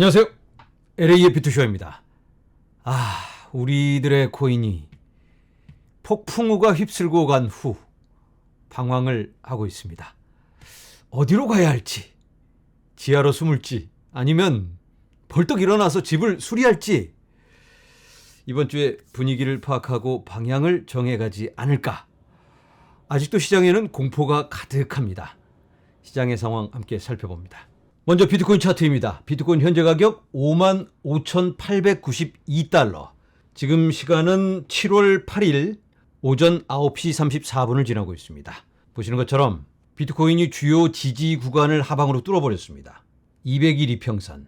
안녕하세요. LA의 비투쇼입니다. 아, 우리들의 코인이 폭풍우가 휩쓸고 간 후 방황을 하고 있습니다. 어디로 가야 할지, 지하로 숨을지, 아니면 벌떡 일어나서 집을 수리할지, 이번 주에 분위기를 파악하고 방향을 정해가지 않을까. 아직도 시장에는 공포가 가득합니다. 시장의 상황 함께 살펴봅니다. 먼저 비트코인 차트입니다. 비트코인 현재 가격 55,892달러. 지금 시간은 7월 8일 오전 9시 34분을 지나고 있습니다. 보시는 것처럼 비트코인이 주요 지지 구간을 하방으로 뚫어버렸습니다. 200일 이평선,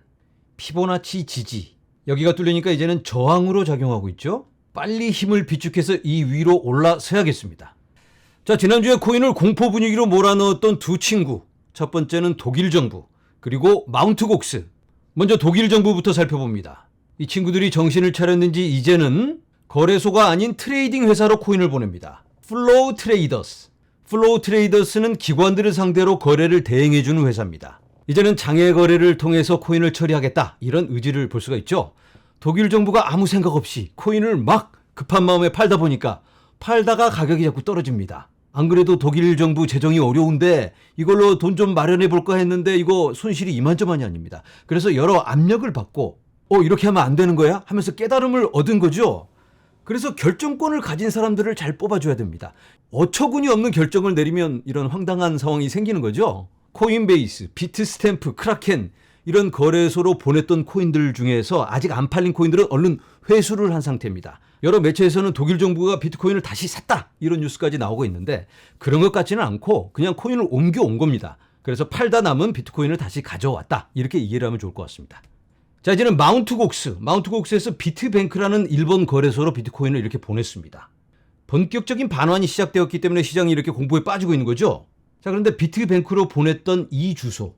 피보나치 지지. 여기가 뚫리니까 이제는 저항으로 작용하고 있죠. 빨리 힘을 비축해서 이 위로 올라서야겠습니다. 자, 지난주에 코인을 공포 분위기로 몰아넣었던 두 친구. 첫 번째는 독일 정부, 그리고 마운트 곡스. 먼저 독일 정부부터 살펴봅니다. 이 친구들이 정신을 차렸는지 이제는 거래소가 아닌 트레이딩 회사로 코인을 보냅니다. 플로우 트레이더스. 플로우 트레이더스는 기관들을 상대로 거래를 대행해주는 회사입니다. 이제는 장외 거래를 통해서 코인을 처리하겠다. 이런 의지를 볼 수가 있죠. 독일 정부가 아무 생각 없이 코인을 막 급한 마음에 팔다 보니까 팔다가 가격이 자꾸 떨어집니다. 안 그래도 독일 정부 재정이 어려운데 이걸로 돈 좀 마련해 볼까 했는데 이거 손실이 이만저만이 아닙니다. 그래서 여러 압력을 받고 어 이렇게 하면 안 되는 거야 하면서 깨달음을 얻은 거죠. 그래서 결정권을 가진 사람들을 잘 뽑아줘야 됩니다. 어처구니 없는 결정을 내리면 이런 황당한 상황이 생기는 거죠. 코인베이스, 비트스탬프, 크라켄 이런 거래소로 보냈던 코인들 중에서 아직 안 팔린 코인들은 얼른 회수를 한 상태입니다. 여러 매체에서는 독일 정부가 비트코인을 다시 샀다 이런 뉴스까지 나오고 있는데 그런 것 같지는 않고 그냥 코인을 옮겨온 겁니다. 그래서 팔다 남은 비트코인을 다시 가져왔다 이렇게 이해를 하면 좋을 것 같습니다. 자 이제는 마운트곡스, 마운트곡스에서 비트뱅크라는 일본 거래소로 비트코인을 이렇게 보냈습니다. 본격적인 반환이 시작되었기 때문에 시장이 이렇게 공포에 빠지고 있는 거죠. 자 그런데 비트뱅크로 보냈던 이 주소,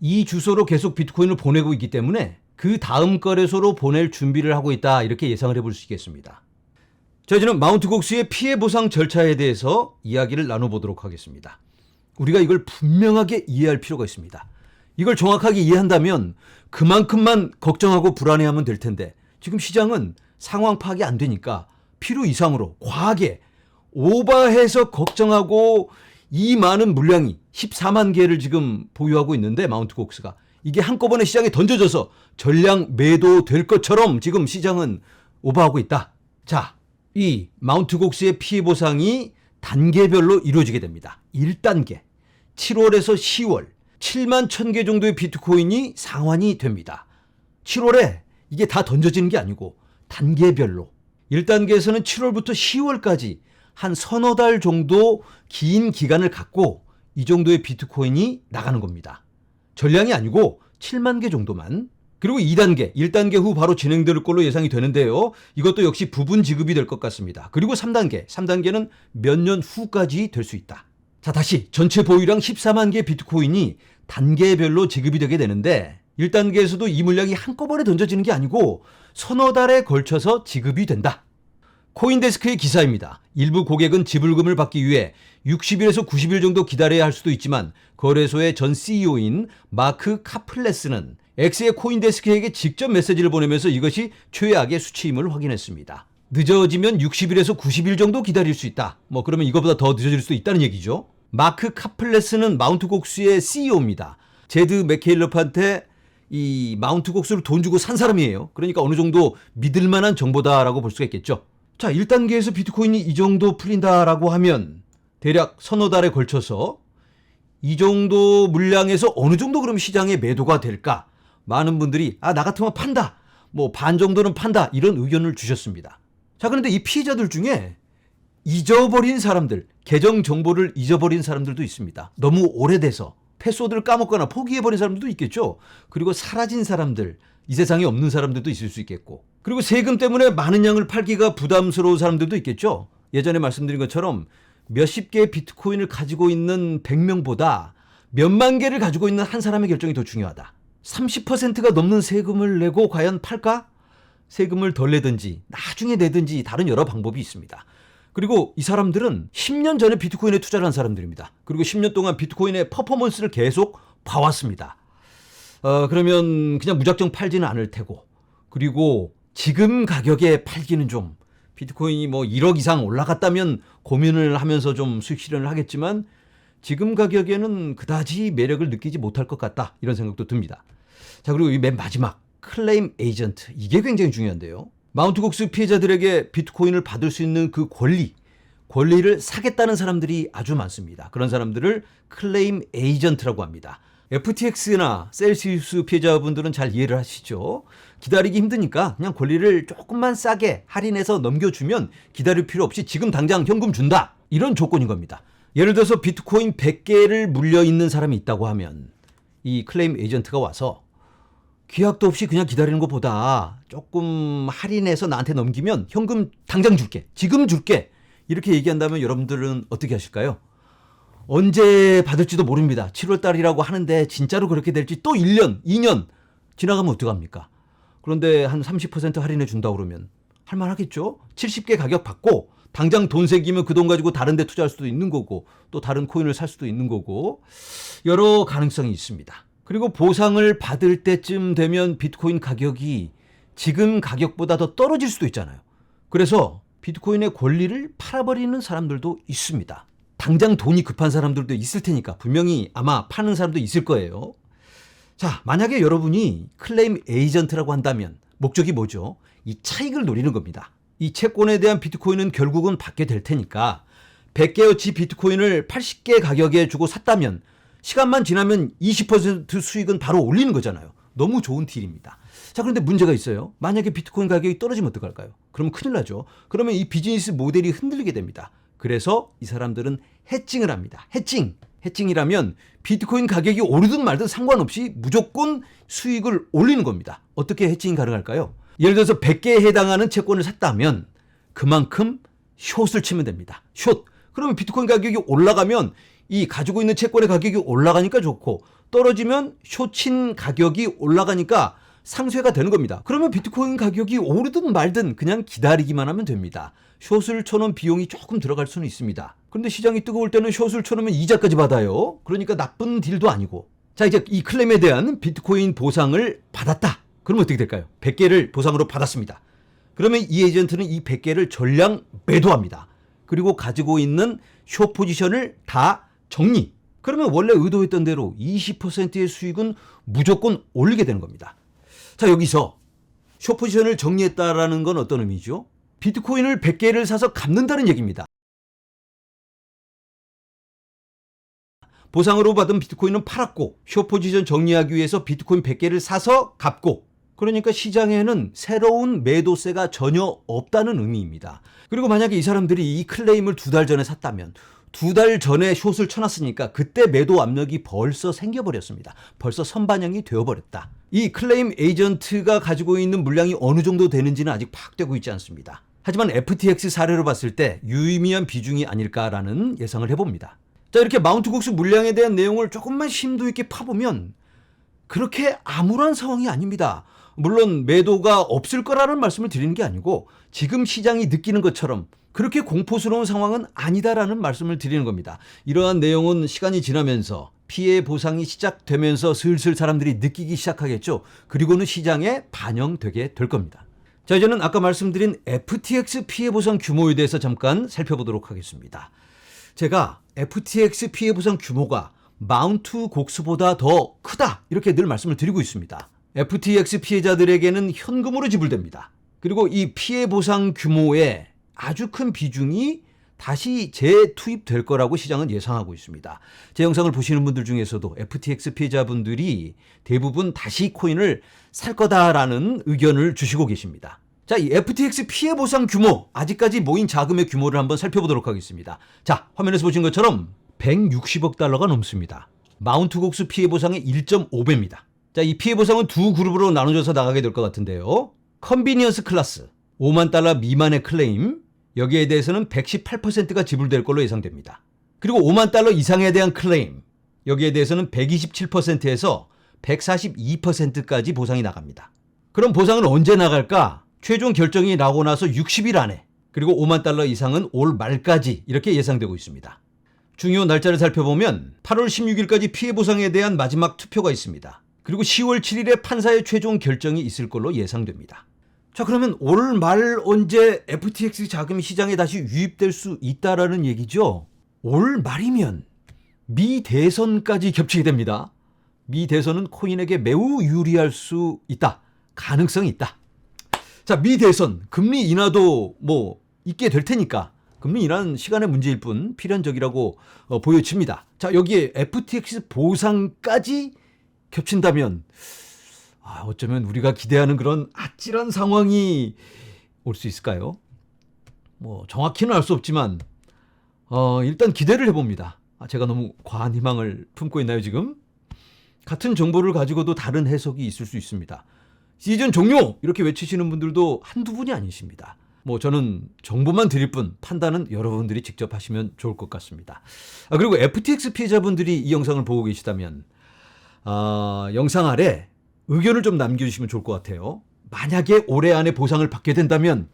이 주소로 계속 비트코인을 보내고 있기 때문에 그 다음 거래소로 보낼 준비를 하고 있다 이렇게 예상을 해볼 수 있겠습니다. 자 이제는 마운트곡스의 피해 보상 절차에 대해서 이야기를 나눠보도록 하겠습니다. 우리가 이걸 분명하게 이해할 필요가 있습니다. 이걸 정확하게 이해한다면 그만큼만 걱정하고 불안해하면 될 텐데 지금 시장은 상황 파악이 안 되니까 필요 이상으로 과하게 오버해서 걱정하고 이 많은 물량이 14만 개를 지금 보유하고 있는데 마운트 곡스가 이게 한꺼번에 시장에 던져져서 전량 매도될 것처럼 지금 시장은 오버하고 있다. 자, 이 마운트 곡스의 피해 보상이 단계별로 이루어지게 됩니다. 1단계 7월에서 10월 7만 1000개 정도의 비트코인이 상환이 됩니다. 7월에 이게 다 던져지는 게 아니고 단계별로 1단계에서는 7월부터 10월까지 한 서너 달 정도 긴 기간을 갖고 이 정도의 비트코인이 나가는 겁니다. 전량이 아니고 7만 개 정도만. 그리고 2단계, 1단계 후 바로 진행될 걸로 예상이 되는데요. 이것도 역시 부분 지급이 될 것 같습니다. 그리고 3단계, 3단계는 몇 년 후까지 될 수 있다. 자, 다시 전체 보유량 14만 개 비트코인이 단계별로 지급이 되게 되는데 1단계에서도 이 물량이 한꺼번에 던져지는 게 아니고 서너 달에 걸쳐서 지급이 된다. 코인데스크의 기사입니다. 일부 고객은 지불금을 받기 위해 60일에서 90일 정도 기다려야 할 수도 있지만 거래소의 전 CEO인 마크 카플레스는 엑스의 코인데스크에게 직접 메시지를 보내면서 이것이 최악의 수치임을 확인했습니다. 늦어지면 60일에서 90일 정도 기다릴 수 있다. 뭐 그러면 이거보다 더 늦어질 수도 있다는 얘기죠. 마크 카플레스는 마운트 곡스의 CEO입니다. 제드 맥케일러프한테 이 마운트 곡스를 돈 주고 산 사람이에요. 그러니까 어느 정도 믿을 만한 정보다라고 볼 수가 있겠죠. 자, 1단계에서 비트코인이 이 정도 풀린다라고 하면 대략 서너 달에 걸쳐서 이 정도 물량에서 어느 정도 그럼 시장에 매도가 될까? 많은 분들이 아, 나 같으면 판다. 뭐 반 정도는 판다. 이런 의견을 주셨습니다. 자, 그런데 이 피해자들 중에 잊어버린 사람들, 계정 정보를 잊어버린 사람들도 있습니다. 너무 오래돼서 패스워드를 까먹거나 포기해버린 사람들도 있겠죠. 그리고 사라진 사람들, 이 세상에 없는 사람들도 있을 수 있겠고. 그리고 세금 때문에 많은 양을 팔기가 부담스러운 사람들도 있겠죠. 예전에 말씀드린 것처럼 몇십 개의 비트코인을 가지고 있는 100명보다 몇만 개를 가지고 있는 한 사람의 결정이 더 중요하다. 30%가 넘는 세금을 내고 과연 팔까? 세금을 덜 내든지 나중에 내든지 다른 여러 방법이 있습니다. 그리고 이 사람들은 10년 전에 비트코인에 투자를 한 사람들입니다. 그리고 10년 동안 비트코인의 퍼포먼스를 계속 봐왔습니다. 어, 그러면 그냥 무작정 팔지는 않을 테고 그리고 지금 가격에 팔기는 좀 비트코인이 뭐 1억 이상 올라갔다면 고민을 하면서 좀 수익 실현을 하겠지만 지금 가격에는 그다지 매력을 느끼지 못할 것 같다 이런 생각도 듭니다. 자 그리고 이 맨 마지막 클레임 에이전트 이게 굉장히 중요한데요. 마운트 곡스 피해자들에게 비트코인을 받을 수 있는 그 권리 권리를 사겠다는 사람들이 아주 많습니다. 그런 사람들을 클레임 에이전트라고 합니다. FTX나 셀시우스 피해자분들은 잘 이해를 하시죠. 기다리기 힘드니까 그냥 권리를 조금만 싸게 할인해서 넘겨주면 기다릴 필요 없이 지금 당장 현금 준다. 이런 조건인 겁니다. 예를 들어서 비트코인 100개를 물려 있는 사람이 있다고 하면 이 클레임 에이전트가 와서 계약도 없이 그냥 기다리는 것보다 조금 할인해서 나한테 넘기면 현금 당장 줄게. 지금 줄게. 이렇게 얘기한다면 여러분들은 어떻게 하실까요? 언제 받을지도 모릅니다. 7월 달이라고 하는데 진짜로 그렇게 될지 또 1년, 2년 지나가면 어떡합니까? 그런데 한 30% 할인해 준다 그러면 할만하겠죠? 70개 가격 받고 당장 돈 생기면 그 돈 가지고 다른 데 투자할 수도 있는 거고 또 다른 코인을 살 수도 있는 거고 여러 가능성이 있습니다. 그리고 보상을 받을 때쯤 되면 비트코인 가격이 지금 가격보다 더 떨어질 수도 있잖아요. 그래서 비트코인의 권리를 팔아버리는 사람들도 있습니다. 당장 돈이 급한 사람들도 있을 테니까 분명히 아마 파는 사람도 있을 거예요. 자, 만약에 여러분이 클레임 에이전트라고 한다면 목적이 뭐죠? 이 차익을 노리는 겁니다. 이 채권에 대한 비트코인은 결국은 받게 될 테니까 100개어치 비트코인을 80개 가격에 주고 샀다면 시간만 지나면 20% 수익은 바로 올리는 거잖아요. 너무 좋은 딜입니다. 자, 그런데 문제가 있어요. 만약에 비트코인 가격이 떨어지면 어떡할까요? 그러면 큰일 나죠. 그러면 이 비즈니스 모델이 흔들리게 됩니다. 그래서 이 사람들은 해칭을 합니다. 해칭. 해칭이라면 비트코인 가격이 오르든 말든 상관없이 무조건 수익을 올리는 겁니다. 어떻게 해칭이 가능할까요? 예를 들어서 100개에 해당하는 채권을 샀다면 그만큼 숏을 치면 됩니다. 숏. 그러면 비트코인 가격이 올라가면 이 가지고 있는 채권의 가격이 올라가니까 좋고 떨어지면 숏친 가격이 올라가니까 상쇄가 되는 겁니다. 그러면 비트코인 가격이 오르든 말든 그냥 기다리기만 하면 됩니다. 숏을 쳐놓은 비용이 조금 들어갈 수는 있습니다. 그런데 시장이 뜨거울 때는 숏을 쳐놓으면 이자까지 받아요. 그러니까 나쁜 딜도 아니고. 자, 이제 이 클레임에 대한 비트코인 보상을 받았다. 그럼 어떻게 될까요? 100개를 보상으로 받았습니다. 그러면 이 에이전트는 이 100개를 전량 매도합니다. 그리고 가지고 있는 숏 포지션을 다 정리. 그러면 원래 의도했던 대로 20%의 수익은 무조건 올리게 되는 겁니다. 자, 여기서 숏 포지션을 정리했다라는 건 어떤 의미죠? 비트코인을 100개를 사서 갚는다는 얘기입니다. 보상으로 받은 비트코인은 팔았고 숏 포지션 정리하기 위해서 비트코인 100개를 사서 갚고 그러니까 시장에는 새로운 매도세가 전혀 없다는 의미입니다. 그리고 만약에 이 사람들이 이 클레임을 두 달 전에 샀다면 두 달 전에 숏을 쳐놨으니까 그때 매도 압력이 벌써 생겨버렸습니다. 벌써 선반영이 되어버렸다. 이 클레임 에이전트가 가지고 있는 물량이 어느 정도 되는지는 아직 파악되고 있지 않습니다. 하지만 FTX 사례로 봤을 때 유의미한 비중이 아닐까라는 예상을 해봅니다. 자, 이렇게 마운트 곡스 물량에 대한 내용을 조금만 심도 있게 파보면 그렇게 암울한 상황이 아닙니다. 물론 매도가 없을 거라는 말씀을 드리는 게 아니고 지금 시장이 느끼는 것처럼 그렇게 공포스러운 상황은 아니다라는 말씀을 드리는 겁니다. 이러한 내용은 시간이 지나면서 피해 보상이 시작되면서 슬슬 사람들이 느끼기 시작하겠죠. 그리고는 시장에 반영되게 될 겁니다. 자, 이제는 아까 말씀드린 FTX 피해 보상 규모에 대해서 잠깐 살펴보도록 하겠습니다. 제가 FTX 피해 보상 규모가 마운트 곡스보다 더 크다 이렇게 늘 말씀을 드리고 있습니다. FTX 피해자들에게는 현금으로 지불됩니다. 그리고 이 피해 보상 규모의 아주 큰 비중이 다시 재투입될 거라고 시장은 예상하고 있습니다. 제 영상을 보시는 분들 중에서도 FTX 피해자분들이 대부분 다시 코인을 살 거다라는 의견을 주시고 계십니다. 자, 이 FTX 피해 보상 규모, 아직까지 모인 자금의 규모를 한번 살펴보도록 하겠습니다. 자, 화면에서 보신 것처럼 160억 달러가 넘습니다. 마운트 곡스 피해 보상의 1.5배입니다. 자, 이 피해 보상은 두 그룹으로 나눠져서 나가게 될 것 같은데요. 컨비니언스 클래스, 5만 달러 미만의 클레임, 여기에 대해서는 118%가 지불될 걸로 예상됩니다. 그리고 5만 달러 이상에 대한 클레임, 여기에 대해서는 127%에서 142%까지 보상이 나갑니다. 그럼 보상은 언제 나갈까? 최종 결정이 나고 나서 60일 안에, 그리고 5만 달러 이상은 올 말까지 이렇게 예상되고 있습니다. 중요 날짜를 살펴보면 8월 16일까지 피해 보상에 대한 마지막 투표가 있습니다. 그리고 10월 7일에 판사의 최종 결정이 있을 걸로 예상됩니다. 자, 그러면 올 말 언제 FTX 자금이 시장에 다시 유입될 수 있다라는 얘기죠? 올 말이면 미 대선까지 겹치게 됩니다. 미 대선은 코인에게 매우 유리할 수 있다. 가능성이 있다. 자, 미 대선 금리 인하도 뭐 있게 될 테니까 금리 인하는 시간의 문제일 뿐 필연적이라고 어, 보여집니다. 자, 여기에 FTX 보상까지 겹친다면 아, 어쩌면 우리가 기대하는 그런 아찔한 상황이 올 수 있을까요? 뭐 정확히는 알 수 없지만 어, 일단 기대를 해봅니다. 아, 제가 너무 과한 희망을 품고 있나요 지금? 같은 정보를 가지고도 다른 해석이 있을 수 있습니다. 시즌 종료 이렇게 외치시는 분들도 한두 분이 아니십니다. 뭐 저는 정보만 드릴 뿐 판단은 여러분들이 직접 하시면 좋을 것 같습니다. 아, 그리고 FTX 피해자분들이 이 영상을 보고 계시다면 아, 영상 아래 의견을 좀 남겨주시면 좋을 것 같아요. 만약에 올해 안에 보상을 받게 된다면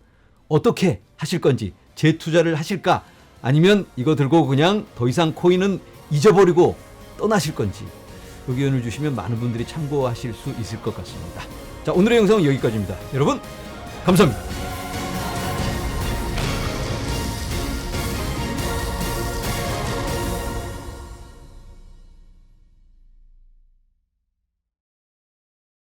어떻게 하실 건지 재투자를 하실까 아니면 이거 들고 그냥 더 이상 코인은 잊어버리고 떠나실 건지 의견을 주시면 많은 분들이 참고하실 수 있을 것 같습니다. 자 오늘의 영상은 여기까지입니다. 여러분 감사합니다.